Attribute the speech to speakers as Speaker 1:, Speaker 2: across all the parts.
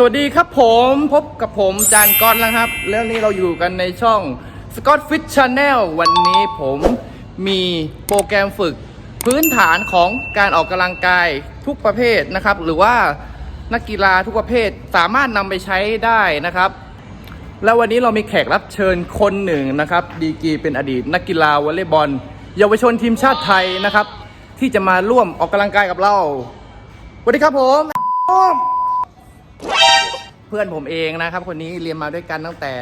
Speaker 1: สวัสดีครับผมพบกับผมจานก้อนแล้วครับ เรื่องนี้เราอยู่กันในช่อง Scott Fit Channel วันนี้ผมมีโปรแกรมฝึกพื้นฐานของการออกกำลังกายทุกประเภทนะครับ หรือว่านักกีฬาทุกประเภทสามารถนำไปใช้ได้นะครับ แล้ววันนี้เรามีแขกรับเชิญคนหนึ่งนะครับ ดีกีเป็นอดีต นักกีฬาวอลเลย์บอล เยาวชนทีมชาติไทยนะครับ ที่จะมาร่วมออกกำลังกายกับเราสวัสดีครับผม เพื่อนผมเองนะครับ คนนี้เรียนมาด้วยกันตั้งแต่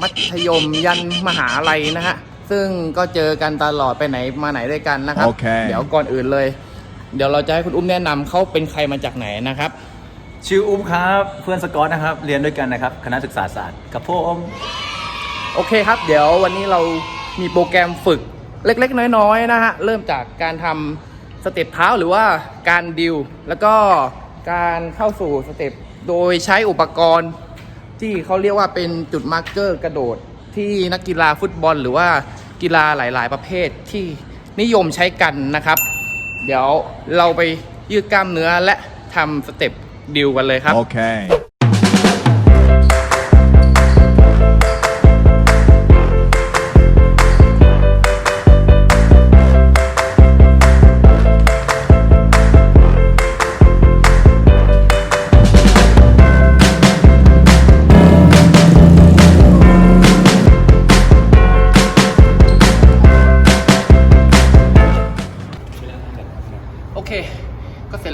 Speaker 1: มัธยมยันมหาลัยนะฮะซึ่งก็เจอกันตลอดไปไหนมาไหนด้วยกันนะครับ
Speaker 2: โอเค
Speaker 1: เดี๋ยวก่อนอื่นเลย เดี๋ยวเราจะให้คุณอุ้มแนะนำเขาเป็นใครมาจากไหนนะครับ
Speaker 3: ชื่ออุ้มครับเพื่อนสกอตนะครับ เรียนด้วยกันนะครับ คณะศึกษาศาสตร์กับผม
Speaker 1: โอเคครับ เดี๋ยววันนี้เรามีโปรแกรมฝึกเล็กๆ น้อยๆนะฮะเริ่มจากการทำสเต็ปเท้าหรือว่าการดิวแล้วก็การเข้าสู่สเต็ป โดยใช้อุปกรณ์ที่เขาเรียกว่าเป็นจุดมาร์กเกอร์กระโดด ที่นักกีฬาฟุตบอล หรือว่ากีฬาหลาย ๆ ประเภทที่นิยมใช้กันนะครับ เดี๋ยวเราไปยืดกล้ามเนื้อและทำสเต็ปดิวกันเลยครับ โอเค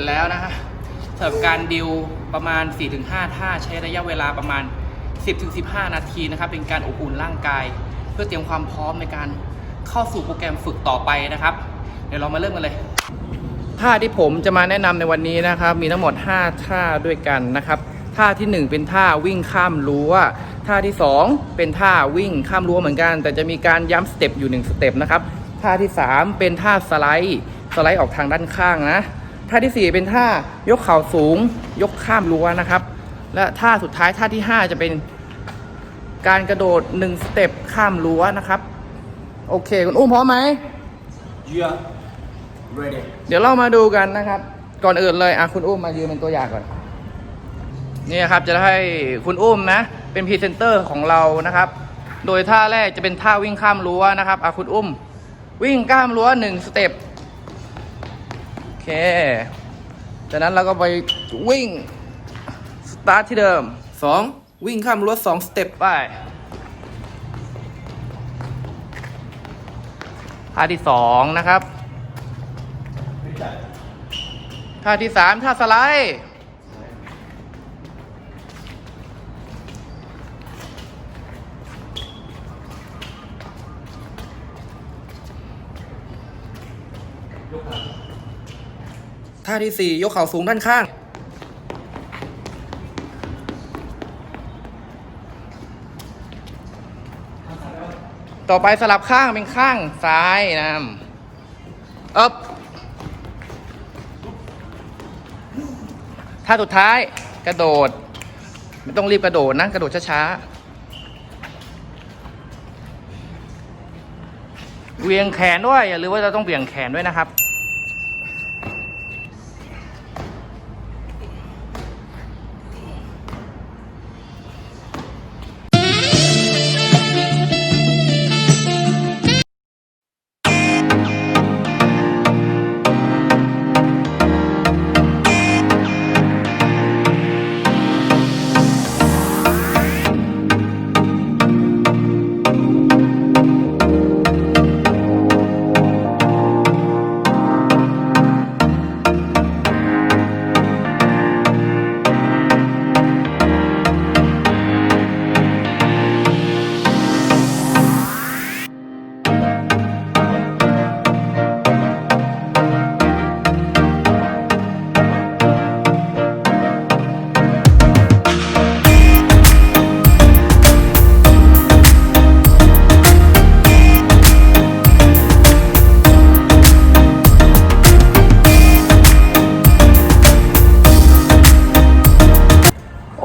Speaker 1: แล้วนะฮะสำหรับการดิวประมาณ 4-5 ท่าใช้ระยะเวลาประมาณ 10-15 นาทีนะครับ เป็นการอบอุ่นร่างกาย เพื่อเตรียมความพร้อมในการเข้าสู่โปรแกรมฝึกต่อไปนะครับ เดี๋ยวเรามาเริ่มกันเลยท่าที่ผมจะมาแนะนำในวันนี้นะครับ มีทั้งหมด 5 ท่าด้วยกันนะครับท่าทีหนึ่1 เป็นท่าวิ่งข้ามรั้วท่าที่ 2 เป็นท่าวิ่งข้ามรั้วเหมือนกัน แต่จะมีการย้ำสเต็ปอยู่ 1 สเต็ปนะครับท่าที่ 3 เป็นท่าสไลด์สไลด์ออกทางด้านข้างนะ ท่าทีสี่ 4 เป็นท่ายกเข่าสูง ยกข้ามรั้วนะครับ และท่าสุดท้ายท่าที่ 5 จะเป็นการกระโดด 1 สเต็ปข้ามรั้วนะครับ โอเค คุณอุ้มพร้อมไหม
Speaker 3: Yeah ready
Speaker 1: เดี๋ยวเรามาดูกันนะครับ ก่อนอื่นเลยอะคุณอุ้มมายืนเป็นตัวอย่างก่อนนี่ครับจะให้คุณอุ้มนะ เป็นพรีเซนเตอร์ของเรานะครับ โดยท่าแรกจะเป็นท่าวิ่งข้ามรั้วนะครับอะคุณอุ้ม วิ่งข้ามรั้วหนึ่งสเต็ปโอ เคจากนั้นเราก็ไปวิ่ง สตาร์ทที่เดิมสองวิ่งข้ามรั้วสองสเต็ปไปท่าที่สองนะครับ ท่าที่สามท่าสไลด์ ท่าที่สี่ยกเข่าสูงด้านข้าง ต่อไปสลับข้างเป็นข้างซ้ายนะอึบท่าสุดท้ายกระโดด ไม่ต้องรีบกระโดดนะ กระโดดช้าๆเวียงแขนด้วย อย่าลืมว่าเราต้องเบี่ยงแขนด้วยนะครับ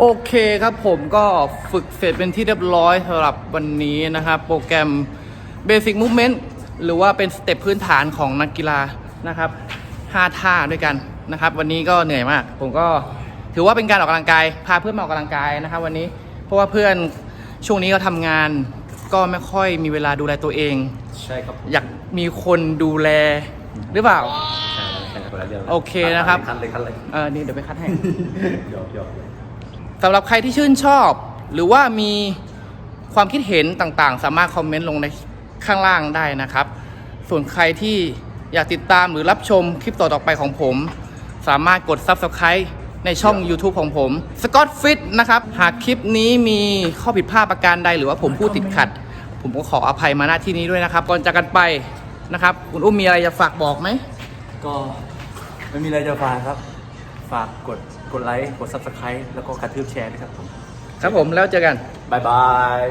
Speaker 1: โอเคครับผมก็ฝึกเสร็จเป็นที่เรียบร้อยสำหรับวันนี้นะครับ โปรแกรม Basic Movement หรือว่าเป็นสเต็ปพื้นฐานของนักกีฬานะครับ5ท่าด้วยกันนะครับ วันนี้ก็เหนื่อยมาก ผมก็ถือว่าเป็นการออกกำลังกาย พาเพื่อนมาออกกำลังกายนะครับ วันนี้เพราะว่าเพื่อนช่วงนี้เขาทำงาน ก็ไม่ค่อยมีเวลาดูแลตัวเอง
Speaker 3: ใช่ครับ
Speaker 1: อยากมีคนดูแลหรือเปล่า
Speaker 3: ใช่ใช่คนละเรื่อง
Speaker 1: โอเคนะครับ
Speaker 3: คันเลยคันเลย
Speaker 1: เออนี่เดี๋ยวไปคัดให้
Speaker 3: หยอกหยอก
Speaker 1: สำหรับใครที่ชื่นชอบ หรือว่ามีความคิดเห็นต่างๆ สามารถคอมเมนต์ลงในข้างล่างได้นะครับ ส่วนใครที่อยากติดตามหรือรับชมคลิปต่อๆไปของผม สามารถกด Subscribe ในช่อง YouTube ของผม Scott Fit นะครับ หากคลิปนี้มีข้อผิดพลาดประการใด หรือว่าผมพูดติดขัด ผมก็ขออภัยมาณที่นี้ด้วยนะครับ ก่อนจากกันไปนะครับ คุณอุ้มมีอะไรจะฝากบอกไหม
Speaker 3: ก็ไม่มีอะไรจะฝากครับ ฝากกดกดไลค์กด subscribe แล้วก็กระทืบแชร์นะครับผม
Speaker 1: ครับผมแล้วเจอกัน
Speaker 3: บายบาย